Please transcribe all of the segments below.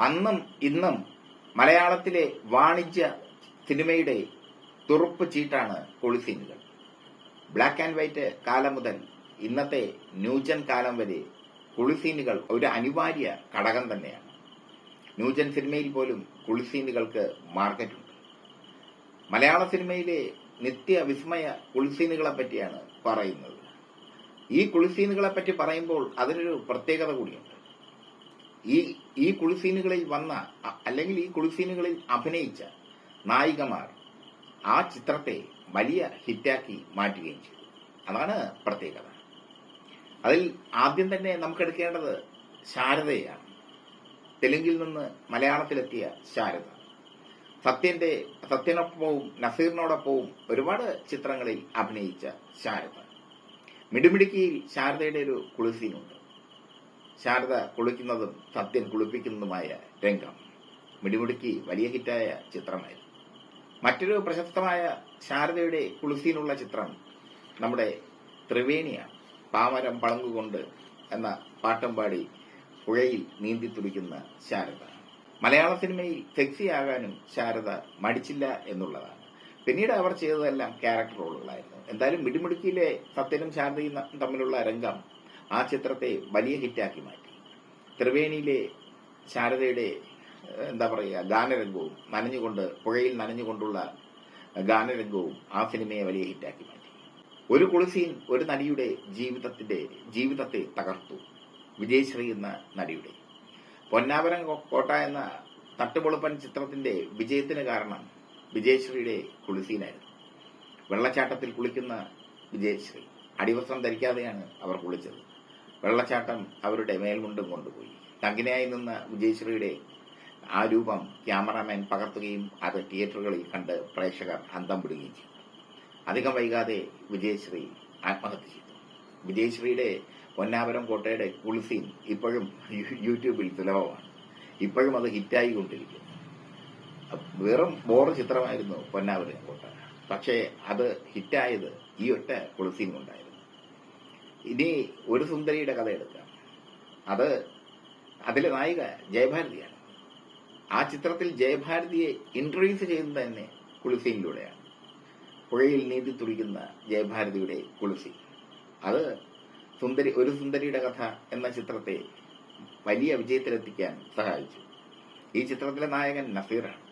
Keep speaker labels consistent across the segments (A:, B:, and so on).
A: അന്നും ഇന്നും മലയാളത്തിലെ വാണിജ്യ സിനിമയുടെ തുറുപ്പ് ചീട്ടാണ് കൊളിസീനുകൾ ബ്ലാക്ക് ആൻഡ് വൈറ്റ് കാലം മുതൽ ഇന്നത്തെ ന്യൂജൻ കാലം വരെ കുളിസീനുകൾ ഒരു അനിവാര്യ ഘടകം തന്നെയാണ്. ന്യൂജൻ സിനിമയിൽ പോലും കുളിസീനുകൾക്ക് മാർക്കറ്റുണ്ട് മലയാള സിനിമയിലെ നിത്യ വിസ്മയ കുളിസീനുകളെ പറ്റിയാണ് പറയുന്നത്. ഈ കുളിസീനുകളെ പറ്റി പറയുമ്പോൾ അതിനൊരു പ്രത്യേകത കൂടിയുണ്ട്. ഈ ഈ കുളിസീനുകളിൽ വന്ന അല്ലെങ്കിൽ ഈ കുളിസീനുകളിൽ അഭിനയിച്ച നായികമാർ ആ ചിത്രത്തെ വലിയ ഹിറ്റാക്കി മാറ്റുകയും ചെയ്തു. അതാണ് പ്രത്യേകത. അതിൽ ആദ്യം തന്നെ നമുക്ക് എടുക്കേണ്ടത് ശാരദയാണ്. തെലുങ്കിൽ നിന്ന് മലയാളത്തിലെത്തിയ ശാരദ. സത്യന്റെ സത്യനൊപ്പവും നസീറിനോടൊപ്പവും ഒരുപാട് ചിത്രങ്ങളിൽ അഭിനയിച്ച ശാരദ. മിടുമിടുക്കിയിൽ ശാരദയുടെ ഒരു കുളിസീനുണ്ട്. ശാരദ കുളിക്കുന്നതും സത്യൻ കുളിപ്പിക്കുന്നതുമായ രംഗം. മിടിമുടുക്കി വലിയ ഹിറ്റായ ചിത്രമായിരുന്നു. മറ്റൊരു പ്രശസ്തമായ ശാരദയുടെ കുളിസീനുള്ള ചിത്രം നമ്മുടെ ത്രിവേണിയാണ് പാമരം പളങ്ങുകൊണ്ട് എന്ന പാട്ടും പാടി പുഴയിൽ നീന്തി തുടിക്കുന്ന ശാരദ. മലയാള സിനിമയിൽ സെക്സിയാകാനും ശാരദ മടിച്ചില്ല എന്നുള്ളതാണ്. പിന്നീട് അവർ ചെയ്തതെല്ലാം ക്യാരക്ടർ റോളുകളായിരുന്നു. എന്തായാലും മിടിമുടുക്കിയിലെ സത്യനും ശാരദയും തമ്മിലുള്ള രംഗം ആ ചിത്രത്തെ വലിയ ഹിറ്റാക്കി മാറ്റി. ത്രിവേണിയിലെ ശാരദയുടെ എന്താ പറയുക ഗാനരംഗവും നനഞ്ഞുകൊണ്ട് പുഴയിൽ നനഞ്ഞുകൊണ്ടുള്ള ഗാനരംഗവും ആ സിനിമയെ വലിയ ഹിറ്റാക്കി മാറ്റി. ഒരു കുളിസീൻ ഒരു നടിയുടെ ജീവിതത്തിന്റെ ജീവിതത്തെ തകർത്തു. വിജയശ്രീ എന്ന നടിയുടെ. പൊന്നാവരം കോട്ട എന്ന തട്ടുപൊളുപ്പൻ ചിത്രത്തിന്റെ വിജയത്തിന് കാരണം വിജയശ്രീയുടെ കുളിസീനായിരുന്നു. വെള്ളച്ചാട്ടത്തിൽ കുളിക്കുന്ന വിജയശ്രീ അടിവസ്ത്രം ധരിക്കാതെയാണ് അവർ കുളിച്ചത്. വെള്ളച്ചാട്ടം അവരുടെ മേൽമുണ്ടും കൊണ്ടുപോയി. തങ്കിനായി നിന്ന വിജയശ്രീയുടെ ആ രൂപം ക്യാമറാമാൻ പകർത്തുകയും അത് തിയേറ്ററുകളിൽ കണ്ട് പ്രേക്ഷകർ അന്തം പിടുകയും ചെയ്തു. അധികം വൈകാതെ വിജയശ്രീ ആത്മഹത്യ ചെയ്തു. വിജയശ്രീയുടെ പൊന്നാപുരം കോട്ടയുടെ കുളിസീൻ ഇപ്പോഴും യൂട്യൂബിൽ സുലഭമാണ്. ഇപ്പോഴും അത് ഹിറ്റായി കൊണ്ടിരിക്കുന്നു. വെറും ബോറ് ചിത്രമായിരുന്നു പൊന്നാപുരം കോട്ട. പക്ഷേ അത് ഹിറ്റായത് ഈ ഒറ്റ കുളിസീൻ കൊണ്ടായിരുന്നു. ഇനി ഒരു സുന്ദരിയുടെ കഥ എടുക്കാം. അത് അതിലെ നായിക ജയഭാരതിയാണ്. ആ ചിത്രത്തിൽ ജയഭാരതിയെ ഇൻട്രൊഡ്യൂസ് ചെയ്യുന്നത് തന്നെ കുളിസീനിലൂടെയാണ്. പുഴയിൽ നീന്തി തുടിക്കുന്ന ജയഭാരതിയുടെ കുളിസി അത് സുന്ദരി ഒരു സുന്ദരിയുടെ കഥ എന്ന ചിത്രത്തെ വലിയ വിജയത്തിലെത്തിക്കാൻ സഹായിച്ചു. ഈ ചിത്രത്തിലെ നായകൻ നസീറാണ്.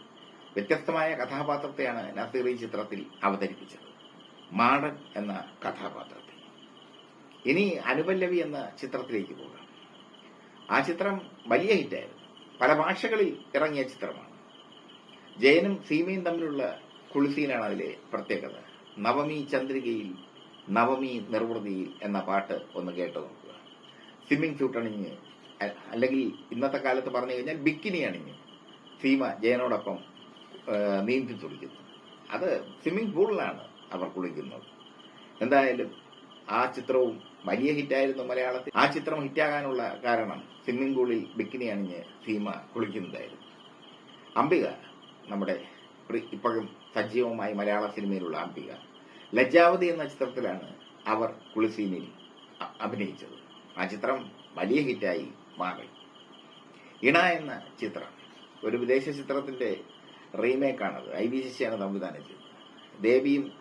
A: വ്യത്യസ്തമായ കഥാപാത്രത്തെയാണ് നസീർ ഈ ചിത്രത്തിൽ അവതരിപ്പിച്ചത്. മാടൻ എന്ന കഥാപാത്രത്തെ. ഇനി അനുപല്ലവി എന്ന ചിത്രത്തിലേക്ക് പോകാം. ആ ചിത്രം വലിയ ഹിറ്റായിരുന്നു. പല ഭാഷകളിൽ ഇറങ്ങിയ ചിത്രമാണ്. ജയനും സീമയും തമ്മിലുള്ള കുളിസീനാണ് അതിലെ പ്രത്യേകത. നവമി ചന്ദ്രികയിൽ നവമി നിർവൃതിയിൽ എന്ന പാട്ട് ഒന്ന് കേട്ടു നോക്കുക. സ്വിമ്മിംഗ് സ്യൂട്ട് അണിഞ്ഞ് അല്ലെങ്കിൽ ഇന്നത്തെ കാലത്ത് പറഞ്ഞു കഴിഞ്ഞാൽ ബിക്കിനി അണിഞ്ഞ് സീമ ജയനോടൊപ്പം നീന്തി തുടിക്കുന്നു. അത് സ്വിമ്മിംഗ് പൂളിലാണ് അവർ കുളിക്കുന്നത്. എന്തായാലും ആ ചിത്രവും വലിയ ഹിറ്റായിരുന്നു മലയാളത്തിൽ. ആ ചിത്രം ഹിറ്റാകാനുള്ള കാരണം സ്വിമ്മിംഗ് പൂളിൽ ബിക്കിനി അണിഞ്ഞ് സീമ കുളിക്കുന്നതായിരുന്നു. അംബിക നമ്മുടെ ഇപ്പോഴും സജീവമായി മലയാള സിനിമയിലുള്ള അംബിക ലജ്ജാവതി എന്ന ചിത്രത്തിലാണ് അവർ കുളിസീനിൽ അഭിനയിച്ചത്. ആ ചിത്രം വലിയ ഹിറ്റായി മാറി. ഇണ എന്ന ചിത്രം ഒരു വിദേശ ചിത്രത്തിന്റെ റീമേക്കാണത്. ഐ ബി ശശിയാണ് സംവിധാനം ചെയ്തത് ദേവിയും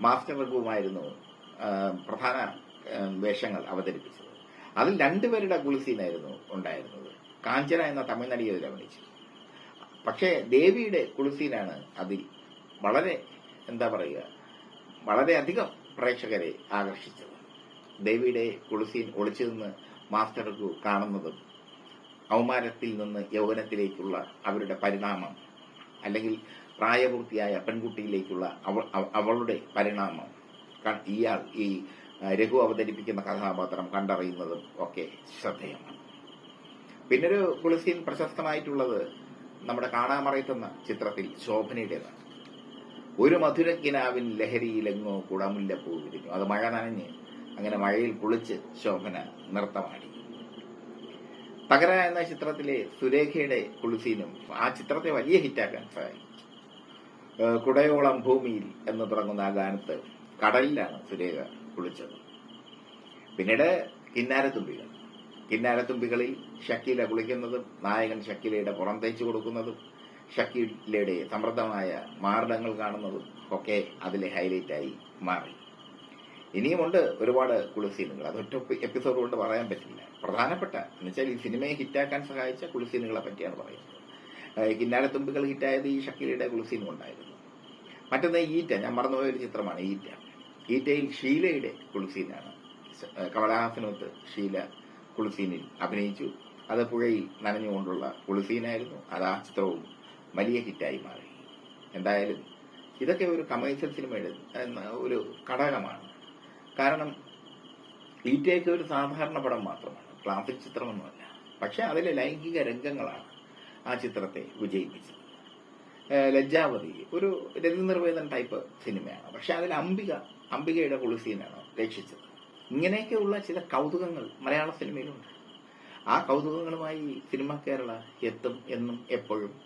A: മാസ്റ്റർ റഘുവുമായിരുന്നു പ്രധാന വേഷങ്ങൾ അവതരിപ്പിച്ചത്. അതിൽ രണ്ടുപേരുടെ കുളിസീനായിരുന്നു ഉണ്ടായിരുന്നത്. കാഞ്ചന എന്ന തമിഴ് അഭിനയിച്ചു. പക്ഷേ ദേവിയുടെ കുളിസീനാണ് അതിൽ വളരെ എന്താ പറയുക വളരെയധികം പ്രേക്ഷകരെ ആകർഷിച്ചത്. ദേവിയുടെ കുളിസീൻ ഒളിച്ചു നിന്ന് മാസ്റ്റർക്ക് കാണുന്നതും കൗമാരത്തിൽ നിന്ന് യൗവനത്തിലേക്കുള്ള അവരുടെ പരിണാമം അല്ലെങ്കിൽ പ്രായപൂർത്തിയായ പെൺകുട്ടിയിലേക്കുള്ള അവ- അവ- അവളുടെ പരിണാമം ഇയാൾ ഈ രഘു അവതരിപ്പിക്കുന്ന കഥാപാത്രം കണ്ടറിയുന്നതും ഒക്കെ ശ്രദ്ധേയമാണ്. പിന്നൊരു പുളിസീൻ പ്രശസ്തമായിട്ടുള്ളത് നമ്മുടെ കാണാമറയത്തുന്ന ചിത്രത്തിൽ ശോഭനയുടേതാണ്. ഒരു മധുരക്കിനാവിൻ ലഹരിയിലെങ്ങോ കുടമുല്ലപ്പൂ വിരിഞ്ഞു. അത് മഴ നനഞ്ഞ് അങ്ങനെ മഴയിൽ കുളിച്ച് ശോഭന നൃത്തമാടി. തകര എന്ന ചിത്രത്തിലെ സുരേഖയുടെ കുളിസീനും ആ ചിത്രത്തെ വലിയ ഹിറ്റാക്കാൻ സഹായിച്ചു. കുടയോളം ഭൂമിയിൽ എന്ന് തുടങ്ങുന്ന ആ ഗാനത്ത് കടലിലാണ് സുരേഖ കുളിച്ചത്. പിന്നീട് കിന്നാരത്തുമ്പികൾ കിന്നാരത്തുമ്പികളിൽ ഷക്കീല കുളിക്കുന്നതും നായകൻ ഷക്കീലയുടെ പുറം തേച്ചു കൊടുക്കുന്നതും ഷക്കീലയുടെ സമൃദ്ധമായ മാർഡങ്ങൾ കാണുന്നതും ഒക്കെ അതിലെ ഹൈലൈറ്റായി മാറി. ഇനിയുമുണ്ട് ഒരുപാട് കുളിസീനുകൾ. അതൊറ്റ എപ്പിസോഡ് കൊണ്ട് പറയാൻ പറ്റില്ല. പ്രധാനപ്പെട്ട എന്നുവെച്ചാൽ ഈ സിനിമയെ ഹിറ്റാക്കാൻ സഹായിച്ച കുളിസീനുകളെ പറ്റിയാണ് പറയുന്നത്. കിന്നാരത്തുമ്പികൾ ഹിറ്റായത് ഈ ഷക്കീലയുടെ കുളിസീനും ഉണ്ടായിരുന്നു. മറ്റൊന്ന് ഈറ്റ. ഞാൻ മറന്നുപോയ ഒരു ചിത്രമാണ് ഈറ്റ. ഈറ്റയിൽ ഷീലയുടെ കുളിസീനാണ്. കമലഹാസനൊത്ത് ഷീല കുളിസീനിൽ അഭിനയിച്ചു. അത് പുഴയിൽ നനഞ്ഞുകൊണ്ടുള്ള കുളിസീനായിരുന്നു. അത് ആ ചിത്രവും വലിയ ഹിറ്റായി മാറി. എന്തായാലും ഇതൊക്കെ ഒരു കമേഴ്സ്യൽ സിനിമയുടെ ഒരു ഘടകമാണ്. കാരണം ഈറ്റയൊക്കെ ഒരു സാധാരണ പടം മാത്രമാണ്. ക്ലാസിക് ചിത്രമൊന്നുമല്ല. പക്ഷെ അതിലെ ലൈംഗിക രംഗങ്ങളാണ് ആ ചിത്രത്തെ വിജയിപ്പിച്ചത്. ലജ്ജാവതി. ഒരു രതി രതിനിർവേദൻ ടൈപ്പ് സിനിമയാണ്. പക്ഷെ അതിൽ അംബിക അംബികയുടെ കുളിസീനാണ് രക്ഷിച്ചത്. ഇങ്ങനെയൊക്കെയുള്ള ചില കൗതുകങ്ങൾ മലയാള സിനിമയിലുണ്ട്. ആ കൗതുകങ്ങളുമായി സിനിമ കേരള എത്തും എന്നും എപ്പോഴും